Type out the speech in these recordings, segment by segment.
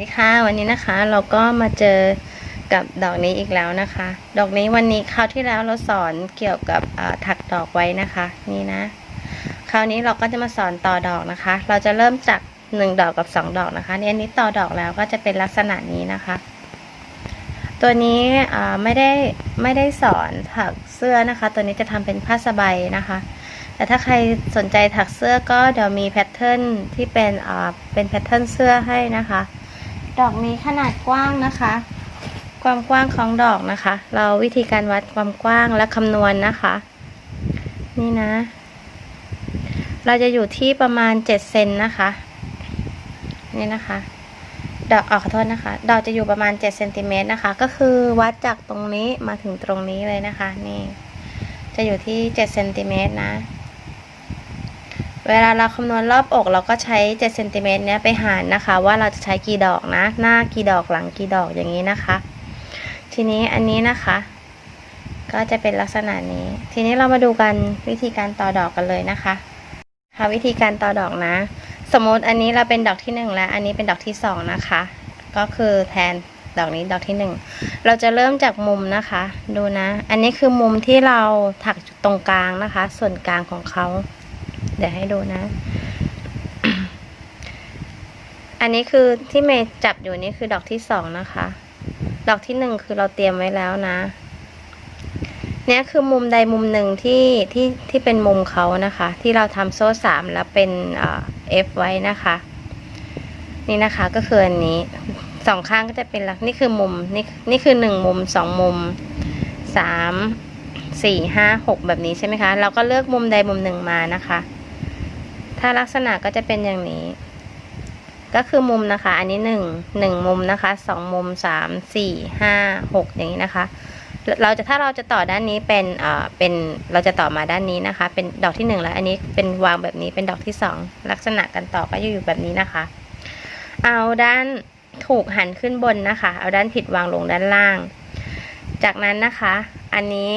สวัสดีค่ะวันนี้นะคะเราก็มาเจอกับดอกนี้อีกแล้วนะคะ ดอกนี้วันนี้คราวที่แล้วเราสอนเกี่ยวกับถักดอกไว้นะคะ นี่นะ คราวนี้เราก็จะมาสอนต่อดอกนะคะ เราจะเริ่มจากหนึ่งดอกกับสองดอกนะคะเนี่ยอันนี้ต่อดอกแล้วก็จะเป็นลักษณะนี้นะคะ ตัวนี้ไม่ได้ไม่ได้สอนถักเสื้อนะคะ ตัวนี้จะทำเป็นผ้าสบายนะคะแต่ถ้าใครสนใจถักเสื้อก็เดี๋ยวมีแพทเทิร์นที่เป็นเป็นแพทเทิร์นเสื้อให้นะคะ ดอกนี้ขนาดกว้างนะคะ ความกว้างของดอกนะคะ เราวิธีการวัดความกว้างและคำนวณนะคะ นี่นะ เราจะอยู่ที่ประมาณ7เซนนะคะ นี่นะคะดอกออกขอโทษนะคะ ดอกจะอยู่ประมาณ7เซนติเมตรนะคะ ก็คือวัดจากตรงนี้มาถึงตรงนี้เลยนะคะ นี่ จะอยู่ที่7เซนติเมตรนะ เวลาเราคำนวณรอบอก เราก็ใช้7เซนติเมตรเนี้ยไปหารนะคะ ว่าเราจะใช้กี่ดอกนะ หน้ากี่ดอกหลังกี่ดอกอย่างนี้นะคะ ทีนี้อันนี้นะคะ ก็จะเป็นลักษณะนี้ ทีนี้เรามาดูกันวิธีการต่อดอกกันเลยนะคะค่ะวิธีการต่อดอกนะ สมมติอันนี้เราเป็นดอกที่หนึ่งแล้ว อันนี้เป็นดอกที่สองนะคะ ก็คือแทนดอกนี้ดอกที่หนึ่งเราจะเริ่มจากมุมนะคะ ดูนะ อันนี้คือมุมที่เราถักตรงกลางนะคะ ส่วนกลางของเขา เดี๋ยวให้ดูนะ อันนี้คือที่เมย์จับอยู่นี่คือดอกที่สองนะคะ ดอกที่หนึ่งคือเราเตรียมไว้แล้วนะ เนี่ยคือมุมใดมุมหนึ่งที่ที่ที่เป็นมุมเขานะคะ ที่เราทำโซ่สามแล้วเป็นเอ่อ F ไว้นะคะ นี่นะคะก็คืออันนี้สองข้างก็จะเป็นหลักนี่คือมุมนี่นี่คือหนึ่งมุมสองมุมสามสี่ห้าหกแบบนี้ใช่ไหมคะ เราก็เลือกมุมใดมุมหนึ่งมานะคะ ถ้าลักษณะก็จะเป็นอย่างนี้ ก็คือมุมนะคะ อันนี้หนึ่งหนึ่งมุมนะคะสองมุมสามสี่ห้าหกอย่างนี้นะคะ เราจะถ้าเราจะต่อด้านนี้เป็นเอ่อเป็นเราจะต่อมาด้านนี้นะคะ เป็นดอกที่หนึ่งแล้ว อันนี้เป็นวางแบบนี้เป็นดอกที่สองลักษณะการต่อก็จะอยู่แบบนี้นะคะ เอาด้านถูกหันขึ้นบนนะคะ เอาด้านผิดวางลงด้านล่าง จากนั้นนะคะ อันนี้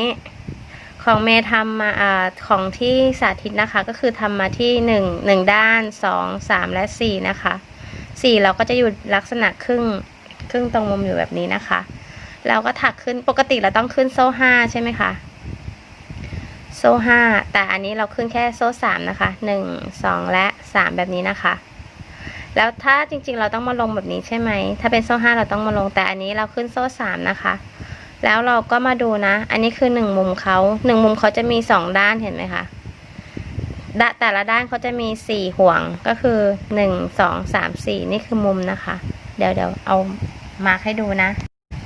ของเมย์ทำมาอ่าของที่สาธิตนะคะ ก็คือทำมาที่หนึ่งหนึ่งด้านสองสามและสี่นะคะสี่เราก็จะอยู่ลักษณะครึ่งครึ่งตรงมุมอยู่แบบนี้นะคะ เราก็ถักขึ้นปกติเราต้องขึ้นโซ่ห้าใช่ไหมคะโซ่ห้าแต่อันนี้เราขึ้นแค่โซ่สามนะคะหนึ่งสองและสามแบบนี้นะคะ แล้วถ้าจริงๆเราต้องมาลงแบบนี้ใช่ไหมถ้าเป็นโซ่ห้าเราต้องมาลงแต่อันนี้เราขึ้นโซ่สามนะคะ แล้วเราก็มาดูนะ อันนี้คือหนึ่งมุมเขาหนึ่งมุมเขาจะมีสองด้านเห็นไหมคะดะแต่ละด้านเขาจะมีสี่ห่วงก็คือหนึ่งสองสามสี่นี่คือมุมนะคะ เดี๋ยวเดี๋ยวเอามาร์คให้ดูนะ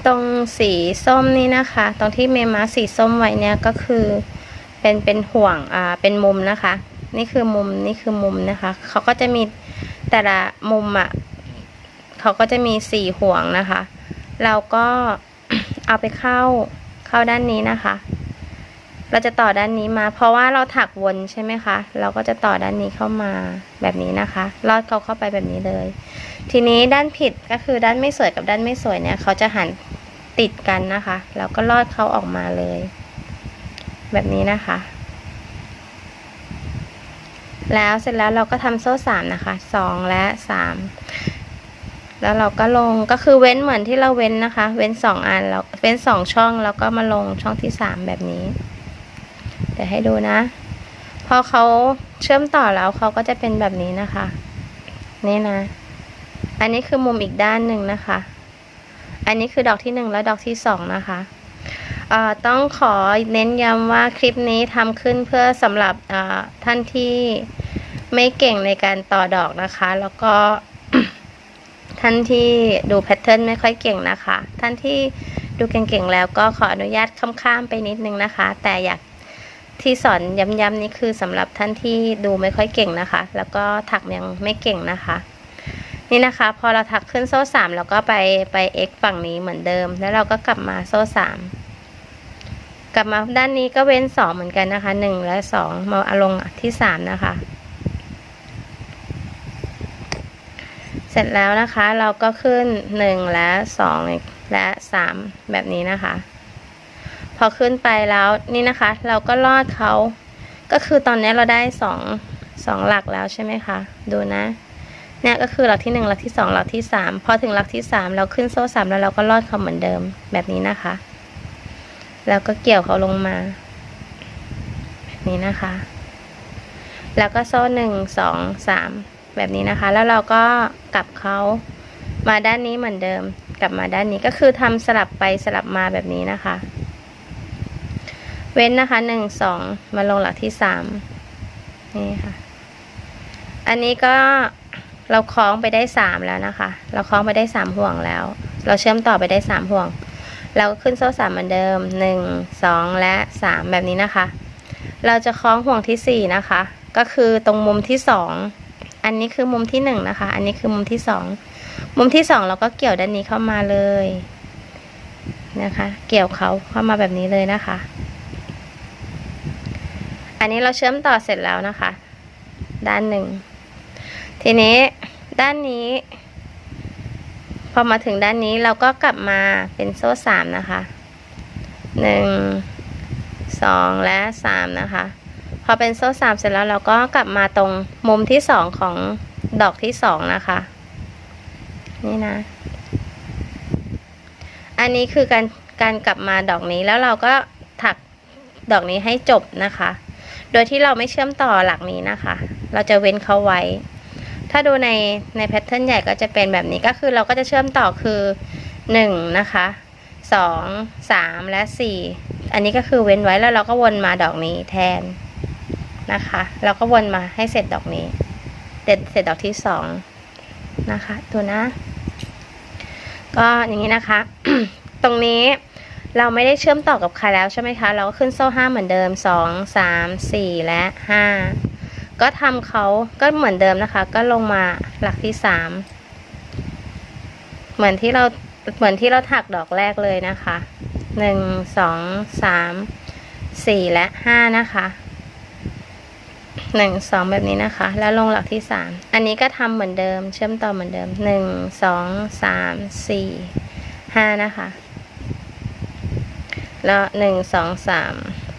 ตรงสีส้มนี่นะคะ ตรงที่เมมาร์คสีส้มไว้เนี่ยก็คือเป็นเป็นห่วงอ่าเป็นมุมนะคะ นี่คือมุมนี่คือมุมนะคะเขาก็จะมีแต่ละมุมอะ่ะเขาก็จะมีสี่ห่วงนะคะ เราก็ เอาไปเข้าเข้าด้านนี้นะคะ เราจะต่อด้านนี้มา เพราะว่าเราถักวนใช่ไหมคะ เราก็จะต่อด้านนี้เข้ามาแบบนี้นะคะ ลอดเขาเข้าไปแบบนี้เลย ทีนี้ด้านผิดก็คือด้านไม่สวยกับด้านไม่สวยเนี่ย เขาจะหันติดกันนะคะ แล้วก็ลอดเขาออกมาเลย แบบนี้นะคะ แล้วเสร็จแล้วเราก็ทำโซ่สามนะคะสองและสาม แล้วเราก็ลงก็คือเว้นเหมือนที่เราเว้นนะคะ เว้นสองอันแล้วเว้นสองช่องแล้วก็มาลงช่องที่สามแบบนี้ เดี๋ยวให้ดูนะ พอเขาเชื่อมต่อแล้วเขาก็จะเป็นแบบนี้นะคะ นี่นะ อันนี้คือมุมอีกด้านหนึ่งนะคะ อันนี้คือดอกที่หนึ่งและดอกที่สองนะคะต้องขอเน้นย้ำว่าคลิปนี้ทำขึ้นเพื่อสำหรับท่านที่ไม่เก่งในการต่อดอกนะคะ แล้วก็ ท่านที่ดูแพทเทิร์นไม่ค่อยเก่งนะคะ ท่านที่ดูเก่งๆแล้วก็ขออนุญาตข้ามๆไปนิดนึงนะคะ แต่อยากที่สอนย้ำๆนี่คือสำหรับท่านที่ดูไม่ค่อยเก่งนะคะ แล้วก็ถักยังไม่เก่งนะคะ นี่นะคะ พอเราถักขึ้นโซ่สามเราก็ไปไป x ฝั่งนี้เหมือนเดิม แล้วเราก็กลับมาโซ่สามกลับมาด้านนี้ก็เว้นสองเหมือนกันนะคะหนึ่งและสองมาอาลงที่สามนะคะ เส ร็จแล้วนะคะเราก็ขึ้นหนึ่งและสองและสามแบบนี้นะคะ พอขึ้นไปแล้วนี่นะคะ เราก็ลอดเขาก็คือตอนนี้เราได้สองสองหลักแล้วใช่ไหมคะ ดูนะเนี่ยก็คือหลักที่หนึ่งหลักที่สองหลักที่สามพอถึงหลักที่สามเราขึ้นโซ่สามแล้วเราก็ลอดเขาเหมือนเดิมแบบนี้นะคะ แล้วก็เกี่ยวเขาลงมา แบบนี้นะคะ แล้วก็โซ่หนึ่งสองสาม แบบนี้นะคะ แล้วเราก็กลับเขามาด้านนี้เหมือนเดิม กลับมาด้านนี้ก็คือทำสลับไปสลับมาแบบนี้นะคะ เว้นนะคะหนึ่งสองมาลงหลักที่สามนี่ค่ะ อันนี้ก็เราคล้องไปได้สามแล้วนะคะ เราคล้องไปได้สามห่วงแล้ว เราเชื่อมต่อไปได้สามห่วง เราก็ขึ้นโซ่สามเหมือนเดิมหนึ่งสองและสามแบบนี้นะคะ เราจะคล้องห่วงที่สี่นะคะ ก็คือตรงมุมที่สอง อันนี้คือมุมที่หนึ่งนะคะ อันนี้คือมุมที่สองมุมที่สองเราก็เกี่ยวด้านนี้เข้ามาเลยนะคะ เกี่ยวเขาเข้ามาแบบนี้เลยนะคะ อันนี้เราเชื่อมต่อเสร็จแล้วนะคะ ด้านหนึ่ง ทีนี้ด้านนี้ พอมาถึงด้านนี้เราก็กลับมาเป็นโซ่สามนะคะหนึ่งสองและสามนะคะ พอเป็นโซ่สามเสร็จแล้วเราก็กลับมาตรงมุมที่สองของดอกที่สองนะคะ นี่นะ อันนี้คือการการกลับมาดอกนี้แล้วเราก็ถักดอกนี้ให้จบนะคะ โดยที่เราไม่เชื่อมต่อหลักนี้นะคะ เราจะเว้นเขาไว้ ถ้าดูในในแพทเทิร์นใหญ่ก็จะเป็นแบบนี้ก็คือเราก็จะเชื่อมต่อคือหนึ่งนะคะสองสามและสี่อันนี้ก็คือเว้นไว้แล้วเราก็วนมาดอกนี้แทน นะคะ เราก็วนมาให้เสร็จดอกนี้เด็ดเสร็จดอกที่สองนะคะตัวนะ ก็อย่างนี้นะคะ ตรงนี้เราไม่ได้เชื่อมต่อกับใครแล้วใช่ไหมคะ เราก็ขึ้นโซ่ห้าเหมือนเดิมสองสามสี่และห้าก็ทำเขาก็เหมือนเดิมนะคะ ก็ลงมาหลักที่สามเหมือนที่เราเหมือนที่เราถักดอกแรกเลยนะคะหนึ่งสองสามสี่และห้านะคะ หนึ่งสองแบบนี้นะคะ แล้วลงหลักที่สามอันนี้ก็ทำเหมือนเดิม เชื่อมต่อเหมือนเดิมหนึ่งสองสามสี่ห้านะคะ แล้วหนึ่งสองสาม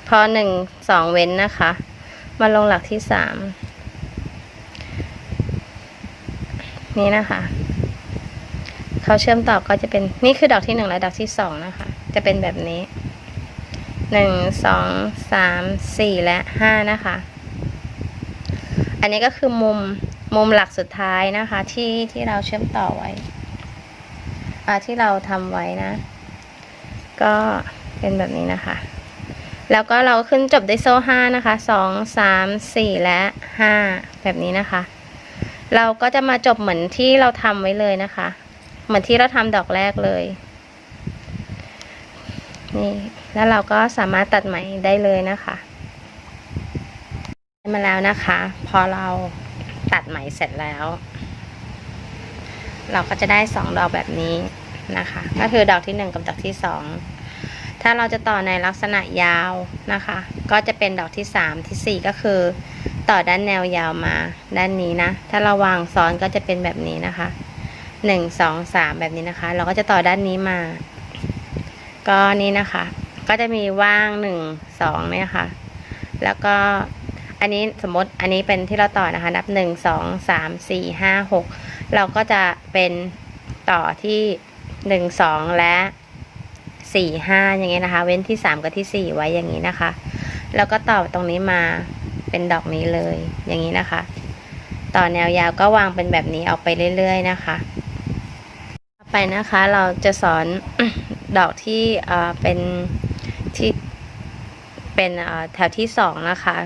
พอหนึ่งสองเว้นนะคะ มาลงหลักที่สามนี่นะคะเขาเชื่อมต่อก็จะเป็นนี่คือดอกที่หนึ่งและดอกที่สองนะคะ จะเป็นแบบนี้หนึ่งสองสามสี่และห้านะคะ อันนี้ก็คือมุมมุมหลักสุดท้ายนะคะ ที่ที่เราเชื่อมต่อไว้อาที่เราทำไว้นะ ก็เป็นแบบนี้นะคะ แล้วก็เราขึ้นจบด้วยโซ่ห้านะคะสองสามสี่และห้าแบบนี้นะคะ เราก็จะมาจบเหมือนที่เราทำไว้เลยนะคะ เหมือนที่เราทำดอกแรกเลยนี่แล้วเราก็สามารถตัดไหมได้เลยนะคะ มาแล้วนะคะ พอเราตัดไหมเสร็จแล้ว เราก็จะได้สองดอกแบบนี้นะคะ ก็คือดอกที่หนึ่งกับดอกที่สองถ้าเราจะต่อในลักษณะยาวนะคะ ก็จะเป็นดอกที่3ที่4ก็คือ ต่อด้านแนวยาวมาด้านนี้นะ ถ้าเราวางซ้อนก็จะเป็นแบบนี้นะคะ1 2 3แบบนี้นะคะ เราก็จะต่อด้านนี้มา ก็นี่นะคะ ก็จะมีว่าง1 2เนี่ยค่ะ แล้วก็ อันนี้สมมติอันนี้เป็นที่เราต่อนะคะ นับ1 2 3 4 5 6เราก็จะเป็นต่อที่1 2และสี่ห้าอย่างเงี้ยนะคะ เว้นที่สามกับที่สี่ไว้อย่างนี้นะคะ แล้วก็ต่อตรงนี้มาเป็นดอกนี้เลยอย่างนี้นะคะ ต่อแนวยาวก็วางเป็นแบบนี้ออกไปเรื่อยๆนะคะไปนะคะเราจะสอนดอกที่เป็นที่เป็นแถวที่สองนะคะ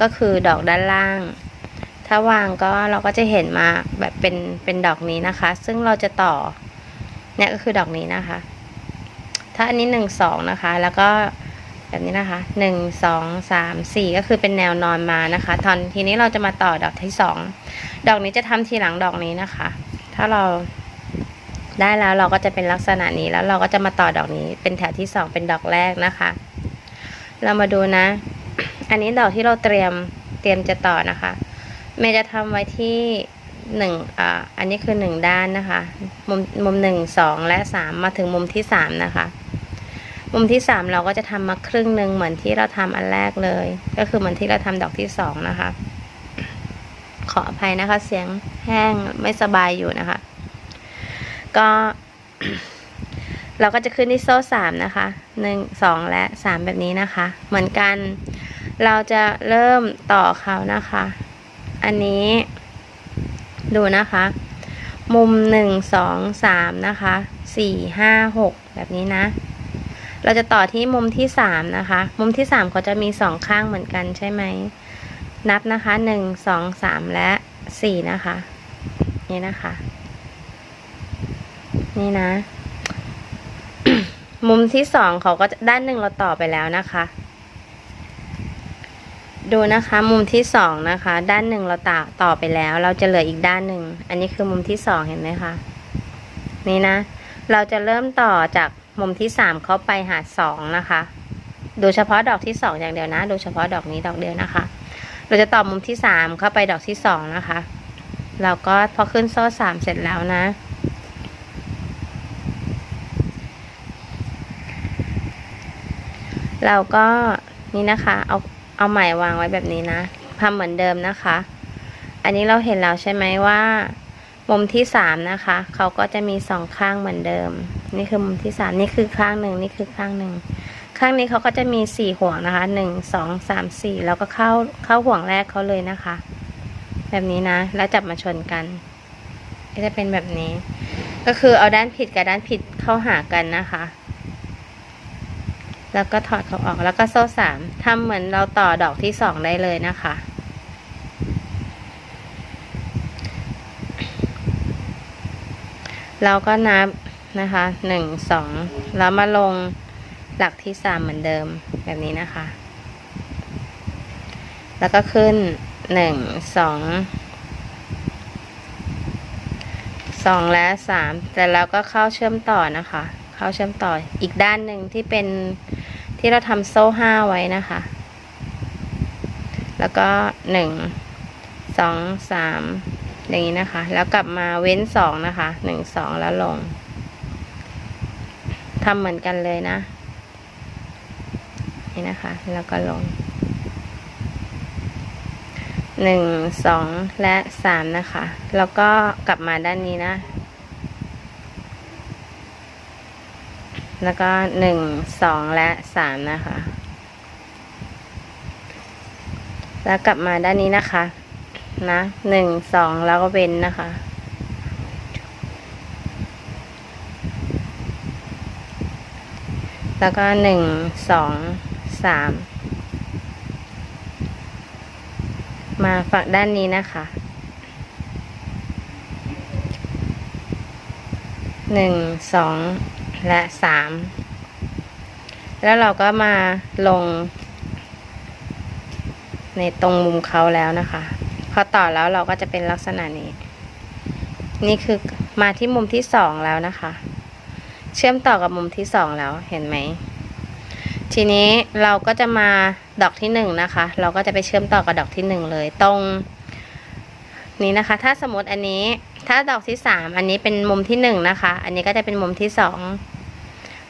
ก็คือดอกด้านล่าง ถ้าวางก็เราก็จะเห็นมาแบบเป็นเป็นดอกนี้นะคะ ซึ่งเราจะต่อเนี่ยก็คือดอกนี้นะคะ ถ้าอันนี้หนึ่งสองนะคะ แล้วก็แบบนี้นะคะหนึ่งสองสามสี่ก็คือเป็นแนวนอนมานะคะตอนทีนี้เราจะมาต่อดอกที่สองดอกนี้จะทำทีหลังดอกนี้นะคะ ถ้าเราได้แล้วเราก็จะเป็นลักษณะนี้แล้วเราก็จะมาต่อดอกนี้ เป็นแถวที่สองเป็นดอกแรกนะคะ เรามาดูนะ อันนี้ดอกที่เราเตรียมเตรียมจะต่อนะคะเมย์จะทำไว้ที่หนึ่งอ่าอันนี้คือหนึ่งด้านนะคะ มุมมุมหนึ่งสองและสามมาถึงมุมที่สามนะคะ มุมที่สามเราก็จะทำมาครึ่งหนึ่งเหมือนที่เราทำอันแรกเลย ก็คือเหมือนที่เราทำดอกที่สองนะคะ ขออภัยนะคะ เสียงแห้งไม่สบายอยู่นะคะ ก็เราก็จะขึ้นที่โซ่สามนะคะหนึ่งสองและสามแบบนี้นะคะ เหมือนกัน เราจะเริ่มต่อเขานะคะ อันนี้ดูนะคะ มุมหนึ่งสองสามนะคะสี่ห้าหกแบบนี้นะ เราจะต่อที่มุมที่สามนะคะ มุมที่สามเขาจะมีสองข้างเหมือนกันใช่ไหม นับนะคะหนึ่งสองสามและสี่นะคะ นี่นะคะ นี่นะ มุมที่สองเขาก็ด้านหนึ่งเราต่อไปแล้วนะคะ ดูนะคะมุมที่สองนะคะ ด้านหนึ่งเราต่อต่อไปแล้ว เราจะเหลืออีกด้านหนึ่งอันนี้คือมุมที่สองเห็นไหมคะนี่นะ เราจะเริ่มต่อจากมุมที่สามเข้าไปหาสองนะคะดูเฉพาะดอกที่สองอย่างเดียวนะ ดูเฉพาะดอกนี้ดอกเดียวนะคะ เราจะต่อมุมที่สามเข้าไปดอกที่สองนะคะเราก็พอขึ้นโซ่สามเสร็จแล้วนะ เราก็นี่นะคะ เอา เอาไหมวางไว้แบบนี้นะทำเหมือนเดิมนะคะ อันนี้เราเห็นแล้วใช่ไหมว่า มุมที่สามนะคะเขาก็จะมีสองข้างเหมือนเดิม นี่คือมุมที่สามนี่คือข้างหนึ่งนี่คือข้างหนึ่งข้างนี้เขาก็จะมีสี่ห่วงนะคะหนึ่งสองสามสี่แล้วก็เข้าเข้าห่วงแรกเขาเลยนะคะ แบบนี้นะ แล้วจับมาชนกัน ก็จะเป็นแบบนี้ ก็คือเอาด้านผิดกับด้านผิดเข้าหากันนะคะ แล้วก็ถอดเขาออกแล้วก็โซ่สามทำเหมือนเราต่อดอกที่สองได้เลยนะคะ เราก็นับนะคะหนึ่งสองแล้วมาลงหลักที่สามเหมือนเดิมแบบนี้นะคะ แล้วก็ขึ้นหนึ่งสองสองและสามแต่เราก็เข้าเชื่อมต่อนะคะ เข้าเชื่อมต่ออีกด้านหนึ่งที่เป็น ที่เราทำโซ่ห้าไว้นะคะ แล้วก็หนึ่งสองสามอย่างนี้นะคะ แล้วกลับมาเว้นสองนะคะหนึ่งสองแล้วลงทำเหมือนกันเลยนะ นี่นะคะ แล้วก็ลงหนึ่งสองและสามนะคะ แล้วก็กลับมาด้านนี้นะ แล้วก็หนึ่งสองและสามนะคะ แล้วกลับมาด้านนี้นะคะ นะหนึ่งสองแล้วก็เว้นนะคะแล้วก็หนึ่งสองสามมาฝั่งด้านนี้นะคะหนึ่งสอง และสามแล้วเราก็มาลง ในตรงมุมเขาแล้วนะคะพอต่อแล้วเราก็จะเป็นลักษณะนี้ นี่คือมาที่มุมที่สองแล้วนะคะ เชื่อมต่อกับมุมที่สองแล้วเห็นไหมทีนี้เราก็จะมาดอกที่หนึ่งนะคะ เราก็จะไปเชื่อมต่อกับดอกที่หนึ่งเลยตรง นี้นะคะ ถ้าสมมติอันนี้ถ้าดอกที่สามอันนี้เป็นมุมที่หนึ่งนะคะ อันนี้ก็จะเป็นมุมที่สอง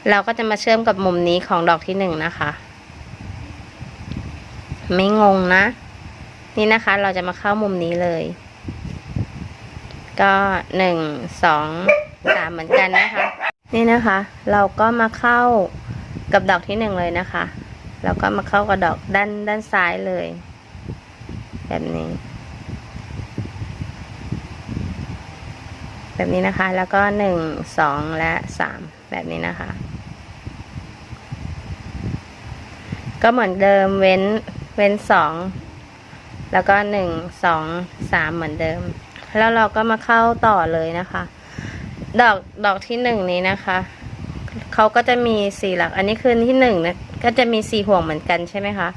เราก็จะมาเชื่อมกับมุมนี้ของดอกที่หนึ่งนะคะ ไม่งงนะ นี่นะคะ เราจะมาเข้ามุมนี้เลย ก็หนึ่งสองสามเหมือนกันนะคะ นี่นะคะ เราก็มาเข้ากับดอกที่หนึ่งเลยนะคะ แล้วก็มาเข้ากับดอกด้านด้านซ้ายเลย แบบนี้ แบบนี้นะคะ แล้วก็หนึ่งสองและสามแบบนี้นะคะ ก็เหมือนเดิมเว้นเว้นสองแล้วก็หนึ่งสองสามเหมือนเดิม แล้วเราก็มาเข้าต่อเลยนะคะ ดอกดอกที่หนึ่งนี้นะคะเขาก็จะมีสี่หลัก อันนี้คือที่หนึ่งนะก็จะมีสี่ห่วงเหมือนกันใช่ไหมคะ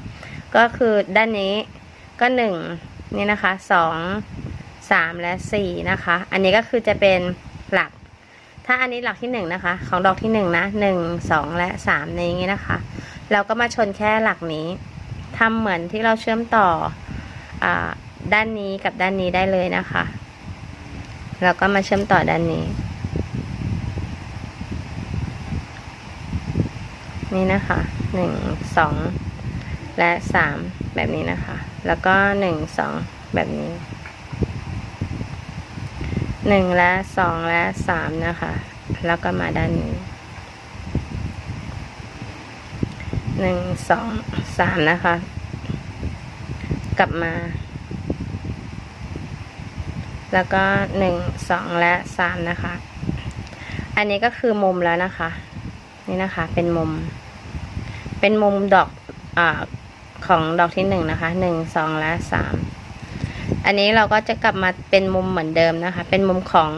ก็คือด้านนี้ก็หนึ่งนี่นะคะสอง สามและสี่นะคะ อันนี้ก็คือจะเป็นหลัก ถ้าอันนี้หลักที่หนึ่งนะคะ ของดอกที่หนึ่งนะหนึ่งสองและสามในอย่างนี้นะคะ เราก็มาชนแค่หลักนี้ทำเหมือนที่เราเชื่อมต่ออาด้านนี้กับด้านนี้ได้เลยนะคะ เราก็มาเชื่อมต่อด้านนี้ นี่นะคะหนึ่งสองและสามแบบนี้นะคะ แล้วก็หนึ่งสองแบบนี้ หนึ่งและสองและสามนะคะ แล้วก็มาด้านนี้หนึ่งสองสามนะคะ กลับมา แล้วก็หนึ่งสองและสามนะคะ อันนี้ก็คือมุมแล้วนะคะ นี่นะคะเป็นมุม เป็นมุมดอกอของดอกที่หนึ่งนะคะหนึ่งสองและสาม อันนี้เราก็จะกลับมาเป็นมุมเหมือนเดิมนะคะ เป็นมุมของ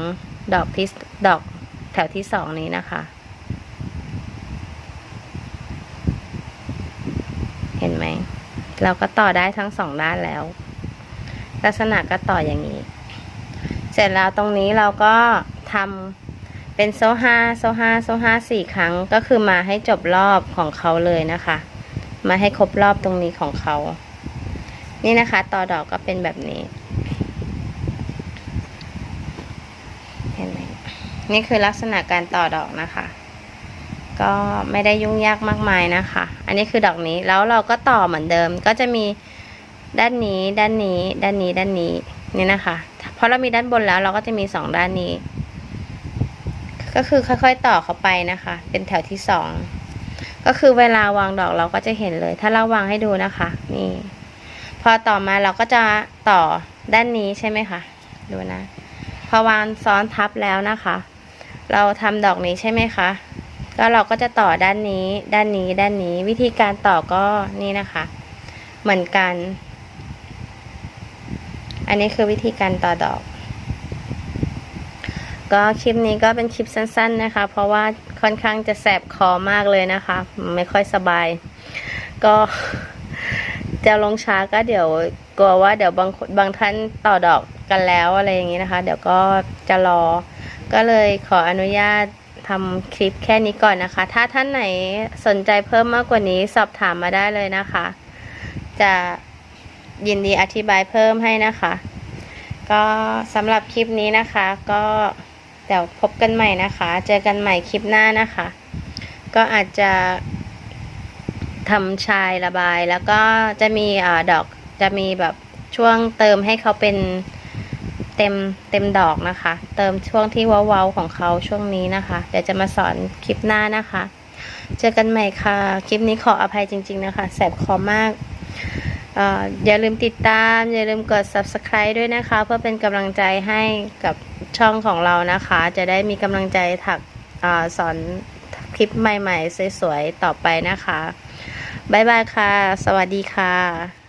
ดอกที่ดอกแถวที่สองนี้นะคะ เห็นไหม เราก็ต่อได้ทั้งสองด้านแล้ว ลักษณะก็ต่ออย่างนี้ เสร็จแล้วตรงนี้เราก็ทำเป็นโซ่ห้าโซ่ห้าโซ่ห้าสี่ครั้งก็คือมาให้จบรอบของเขาเลยนะคะ มาให้ครบรอบตรงนี้ของเขา นี่นะคะ ต่อดอกก็เป็นแบบนี้ เห็นไหมนี่คือลักษณะการต่อดอกนะคะ ก็ไม่ได้ยุ่งยากมากมายนะคะ อันนี้คือดอกนี้แล้วเราก็ต่อเหมือนเดิมก็จะมีด้านนี้ ด้านนี้ ด้านนี้ ด้านนี้นี่นะคะเพราะเรามีด้านบนแล้วเราก็จะมีสองด้านนี้ ก็คือค่อยๆต่อเข้าไปนะคะ เป็นแถวที่สองก็คือเวลาวางดอกเราก็จะเห็นเลย ถ้าเราวางให้ดูนะคะ นี่ พอต่อมาเราก็จะต่อด้านนี้ใช่ไหมคะ ดูนะ พอวางซ้อนทับแล้วนะคะ เราทำดอกนี้ใช่ไหมคะ ก็เราก็จะต่อด้านนี้ ด้านนี้ ด้านนี้ วิธีการต่อก็นี่นะคะ เหมือนกัน อันนี้คือวิธีการต่อดอก ก็คลิปนี้ก็เป็นคลิปสั้น ๆนะคะ เพราะว่าค่อนข้างจะแสบคอมากเลยนะคะ ไม่ค่อยสบาย ก็ จะลงช้าก็เดี๋ยวกลัวว่าเดี๋ยวบางบางท่านต่อดอกกันแล้วอะไรอย่างนี้นะคะ เดี๋ยวก็จะรอ ก็เลยขออนุญาตทำคลิปแค่นี้ก่อนนะคะ ถ้าท่านไหนสนใจเพิ่มมากกว่านี้สอบถามมาได้เลยนะคะ จะยินดีอธิบายเพิ่มให้นะคะ ก็สำหรับคลิปนี้นะคะ ก็เดี๋ยวพบกันใหม่นะคะ เจอกันใหม่คลิปหน้านะคะ ก็อาจจะ ทำชายระบายแล้วก็จะมีอดอกจะมีแบบช่วงเติมให้เขาเป็นเต็มเต็มดอกนะคะ เติมช่วงที่ว้าๆของเขาช่วงนี้นะคะ เดี๋ยวจะมาสอนคลิปหน้านะคะ เจอกันใหม่ค่ะ คลิปนี้ขออภัยจริง ๆนะคะ แสบคอมากออย่าลืมติดตาม อย่าลืมกด subscribe ด้วยนะคะ เพื่อเป็นกำลังใจให้กับช่องของเรานะคะ จะได้มีกำลังใจถักอสอนคลิปใหม่ ๆ สวยๆ ต่อไปนะคะ บายบายค่ะ สวัสดีค่ะ